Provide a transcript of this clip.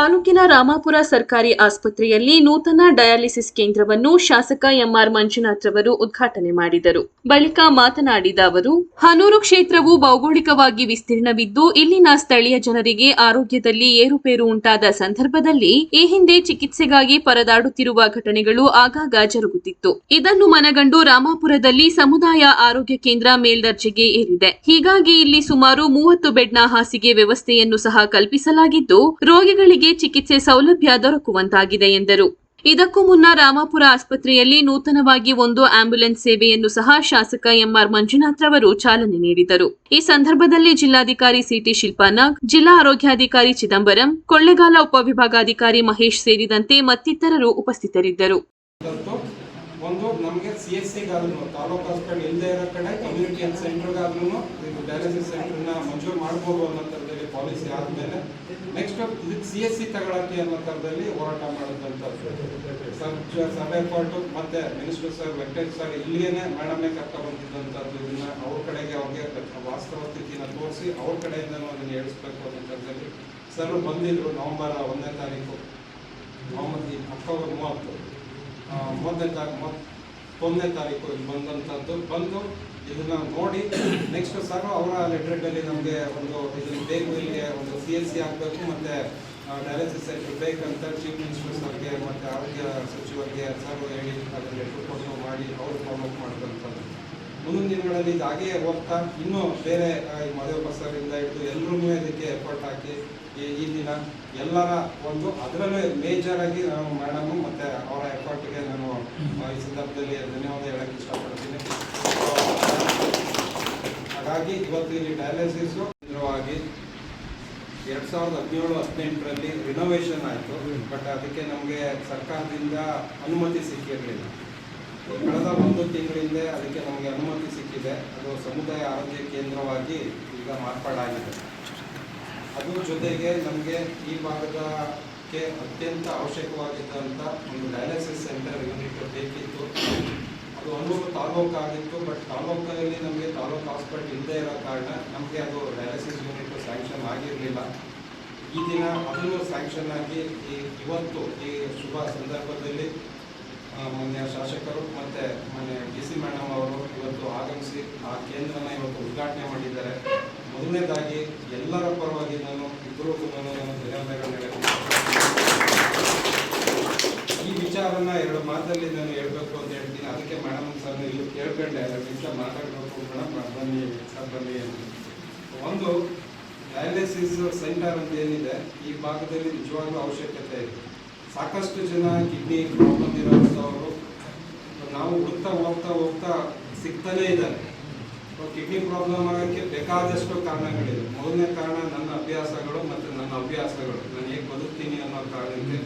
ತಾಲೂಕಿನ ರಾಮಾಪುರ ಸರ್ಕಾರಿ ಆಸ್ಪತ್ರೆಯಲ್ಲಿ ನೂತನ ಡಯಾಲಿಸಿಸ್ ಕೇಂದ್ರವನ್ನು ಶಾಸಕ ಎಂಆರ್ ಮಂಜುನಾಥ್ ರವರು ಉದ್ಘಾಟನೆ ಮಾಡಿದರು. ಬಳಿಕ ಮಾತನಾಡಿದ ಅವರು, ಹನೂರು ಕ್ಷೇತ್ರವು ಭೌಗೋಳಿಕವಾಗಿ ವಿಸ್ತೀರ್ಣವಿದ್ದು, ಇಲ್ಲಿನ ಸ್ಥಳೀಯ ಜನರಿಗೆ ಆರೋಗ್ಯದಲ್ಲಿ ಏರುಪೇರು ಉಂಟಾದ ಸಂದರ್ಭದಲ್ಲಿ ಈ ಹಿಂದೆ ಚಿಕಿತ್ಸೆಗಾಗಿ ಪರದಾಡುತ್ತಿರುವ ಘಟನೆಗಳು ಆಗಾಗ ಜರುಗುತ್ತಿತ್ತು. ಇದನ್ನು ಮನಗಂಡು ರಾಮಾಪುರದಲ್ಲಿ ಸಮುದಾಯ ಆರೋಗ್ಯ ಕೇಂದ್ರ ಮೇಲ್ದರ್ಜೆಗೆ ಏರಿದೆ. ಹೀಗಾಗಿ ಇಲ್ಲಿ ಸುಮಾರು ಮೂವತ್ತು ಬೆಡ್ನ ಹಾಸಿಗೆ ವ್ಯವಸ್ಥೆಯನ್ನು ಸಹ ಕಲ್ಪಿಸಲಾಗಿದ್ದು, ರೋಗಿಗಳಿಗೆ ಚಿಕಿತ್ಸೆ ಸೌಲಭ್ಯ ದೊರಕುವಂತಾಗಿದೆ ಎಂದರು. ಇದಕ್ಕೂ ಮುನ್ನ ರಾಮಾಪುರ ಆಸ್ಪತ್ರೆಯಲ್ಲಿ ನೂತನವಾಗಿ ಒಂದು ಆಂಬ್ಯುಲೆನ್ಸ್ ಸೇವೆಯನ್ನು ಸಹ ಶಾಸಕ ಎಂಆರ್ ಮಂಜುನಾಥ್ ಅವರು ಚಾಲನೆ ನೀಡಿದರು. ಈ ಸಂದರ್ಭದಲ್ಲಿ ಜಿಲ್ಲಾಧಿಕಾರಿ ಸಿಟಿ ಶಿಲ್ಪಾನಾಗ್ ಜಿಲ್ಲಾ ಆರೋಗ್ಯಾಧಿಕಾರಿ ಚಿದಂಬರಂ, ಕೊಳ್ಳೆಗಾಲ ಉಪವಿಭಾಗಾಧಿಕಾರಿ ಮಹೇಶ್ ಸೇರಿದಂತೆ ಮತ್ತಿತರರು ಉಪಸ್ಥಿತರಿದ್ದರು. ಒಂದು, ನಮಗೆ ಸಿ ಎಸ್ ಸಿಗಾದ್ರು ತಾಲೂಕು ಹಾಸ್ಪಿಟಲ್ ಇಲ್ಲದೆ ಇರೋ ಕಡೆ ಕಮ್ಯುನಿಟಿ ಹೆಲ್ತ್ ಸೆಂಟರ್ಗಾದ್ರೂ ಇದು ಡಯಾಲಿಸಿಸ್ ಸೆಂಟರ್ನ ಮಂಜೂರು ಮಾಡ್ಬೋದು ಅನ್ನೋ ಪಾಲಿಸಿ ಆದಮೇಲೆ ನೆಕ್ಸ್ಟ್ ಇದಕ್ಕೆ ಸಿ ಎಸ್ ಸಿ ತಗೊಳಕ್ಕೆ ಅನ್ನೋ ಥರದಲ್ಲಿ ಹೋರಾಟ ಮಾಡಿದಂಥದ್ದು ಸರ್ ಸಭೆ ಕೊಟ್ಟು ಮತ್ತೆ ಮಿನಿಸ್ಟರ್ ಸರ್ ವೆಂಕಟೇಶ್ ಸರ್ ಇಲ್ಲಿಯೇ ಮೇಡಮೇ ಕರ್ಕೊಂಡು ಬಂದಿದ್ದಂಥದ್ದು ಇದನ್ನ ಅವ್ರ ಕಡೆಗೆ ಅವ್ರಿಗೆ ವಾಸ್ತವ ಸ್ಥಿತಿನ ತೋರಿಸಿ ಅವ್ರ ಕಡೆಯಿಂದನೂ ಅದನ್ನು ಹೇಳಿಸ್ಬೇಕು ಅನ್ನೋ ಸರ್ ಬಂದಿದ್ರು ನವೆಂಬರ್ ಒಂದನೇ ತಾರೀಕು ನವೆಂಬರ್ ಅಕ್ಟೋಬರ್ ಮೂವತ್ತು. ಆ, ತಾರೀಕು ಒಂದನೇ ತಾರೀಕು ಇಲ್ಲಿ ಬಂದಂಥದ್ದು ಬಂದು ಇದನ್ನ ನೋಡಿ ನೆಕ್ಸ್ಟ್ ಸರ್ ಅವರ ಲೆಟ್ರಲ್ಲಿ ನಮಗೆ ಒಂದು ಇದನ್ನು ಬೇಕು ಇಲ್ಲಿಗೆ ಒಂದು ಸಿ ಎಲ್ ಸಿ ಆಗಬೇಕು ಮತ್ತು ಡಯಾಲಿಸಿಸ್ ಸೆಂಟರ್ ಬೇಕಂತ ಚೀಫ್ ಮಿನಿಸ್ಟರ್ ಸರ್ಗೆ ಮತ್ತು ಆರೋಗ್ಯ ಸಚಿವರಿಗೆ ಸರ್ ಹೇಳಿ ಅದನ್ನು ಲೆಟ್ರ್ ಕೊಟ್ಟು ಮಾಡಿ ಅವರು ಫಾಲೋಅಪ್ ಮಾಡಿದಂಥದ್ದು ಮುಂದಿನ ದಿನಗಳಲ್ಲಿ ಇದಾಗೇ ಹಾಗೆ ಹೋಗ್ತಾ ಇನ್ನೂ ಬೇರೆ ಈ ಮದುವೆ ಸರಿಂದ ಹಿಡಿದು ಎಲ್ಲರೂ ಇದಕ್ಕೆ ಎಫರ್ಟ್ ಹಾಕಿ ಈ ದಿನ ಎಲ್ಲರ ಒಂದು ಅದರಲ್ಲೇ ಮೇಜರಾಗಿ ನಾವು ಮೇಡಮು ಮತ್ತೆ ಅವರ ಎಫರ್ಟ್ಗೆ ನಾನು ಆ, ಈ ಸಂದರ್ಭದಲ್ಲಿ ಧನ್ಯವಾದ ಹೇಳಕ್ಕೆ ಇಷ್ಟಪಡ್ತೀನಿ ಹಾಗಾಗಿ ಇವತ್ತು ಇಲ್ಲಿ ಡಯಾಲಿಸಿಸ್ ಕೇಂದ್ರವಾಗಿ ಎರಡ್ ಸಾವಿರದ ಹದಿನೇಳು, ಹದಿನೆಂಟರಲ್ಲಿ ರಿನೋವೇಷನ್ ಆಯಿತು. ಬಟ್ ಅದಕ್ಕೆ ನಮಗೆ ಸರ್ಕಾರದಿಂದ ಅನುಮತಿ ಸಿಕ್ಕಿರಲಿಲ್ಲ. ಕಳೆದ ಒಂದು ತಿಂಗಳಿಂದ ಅದಕ್ಕೆ ನಮಗೆ ಅನುಮತಿ ಸಿಕ್ಕಿದೆ. ಅದು ಸಮುದಾಯ ಆರೋಗ್ಯ ಕೇಂದ್ರವಾಗಿ ಈಗ ಮಾರ್ಪಾಡಾಗಿದೆ. ಅದ್ರ ಜೊತೆಗೆ ನಮಗೆ ಈ ಭಾಗದಕ್ಕೆ ಅತ್ಯಂತ ಅವಶ್ಯಕವಾಗಿದ್ದಂಥ ಒಂದು ಡಯಾಲಿಸಿಸ್ ಸೆಂಟರ್ ಯೂನಿಟ್ ಬೇಕಿತ್ತು. ತಾಲೂಕು ಆಗಿತ್ತು ಬಟ್ ತಾಲೂಕಲ್ಲಿ ನಮಗೆ ತಾಲೂಕು ಹಾಸ್ಪಿಟಲ್ ಇಲ್ಲದೆ ಇರೋ ಕಾರಣ ನಮಗೆ ಅದು ಡಯಾಲಿಸಿಸ್ ಯೂನಿಟ್ ಸ್ಯಾಂಕ್ಷನ್ ಆಗಿರಲಿಲ್ಲ. ಈ ದಿನ ಅದನ್ನು ಸ್ಯಾಂಕ್ಷನ್ ಆಗಿ ಈ ಇವತ್ತು ಈ ಶುಭ ಸಂದರ್ಭದಲ್ಲಿ ಮೊನ್ನೆ ಶಾಸಕರು ಮತ್ತು ಮಾನ್ಯ ಡಿ ಸಿ ಮೇಡಮ್ ಅವರು ಇವತ್ತು ಆಗಮಿಸಿ ಆ ಕೇಂದ್ರನ ಇವತ್ತು ಉದ್ಘಾಟನೆ ಮಾಡಿದ್ದಾರೆ. ಮೊದಲನೇದಾಗಿ ಎಲ್ಲರ ಪರವಾಗಿ ನಾನು ಇಬ್ಬರಿಗೂ ನಾನು ಇಷ್ಟಪಡ್ತೀನಿ. ಈ ವಿಚಾರನ ಎರಡು ಮಾತಲ್ಲಿ ನಾನು ಹೇಳಬೇಕು ಅಂತ ಹೇಳ್ತೀನಿ. ಅದಕ್ಕೆ ಮೇಡಮ್ ಸರ್ ಎರಡು ನಿಮಿಷ ಮಾತಾಡಬೇಕು ಮೇಡಮ್ ಬನ್ನಿ, ಸರ್ ಬನ್ನಿ ಅಂತ ಒಂದು ಡಯಾಲಿಸಿಸ್ ಸೆಂಟರ್ ಅಂತ ಏನಿದೆ, ಈ ಭಾಗದಲ್ಲಿ ನಿಜವಾಗ್ಲೂ ಅವಶ್ಯಕತೆ ಇದೆ. ಸಾಕಷ್ಟು ಜನ ಕಿಡ್ನಿ ಪ್ರಾಬ್ಲಮ್ ಇರೋಂಥವ್ರು ನಾವು ಹುಡ್ತಾ ಹೋಗ್ತಾ ಹೋಗ್ತಾ ಸಿಗ್ತಾನೇ ಇದ್ದಾರೆ. ಕಿಡ್ನಿ ಪ್ರಾಬ್ಲಮ್ ಆಗೋಕ್ಕೆ ಬೇಕಾದಷ್ಟು ಕಾರಣಗಳಿದೆ. ಮೊದಲನೇ ಕಾರಣ ನನ್ನ ಅಭ್ಯಾಸಗಳು ಮತ್ತು ನನ್ನ ಅಭ್ಯಾಸಗಳು. ನಾನು ಹೇಗೆ ಬದುಕ್ತೀನಿ ಅನ್ನೋ ಕಾರಣಕ್ಕೆ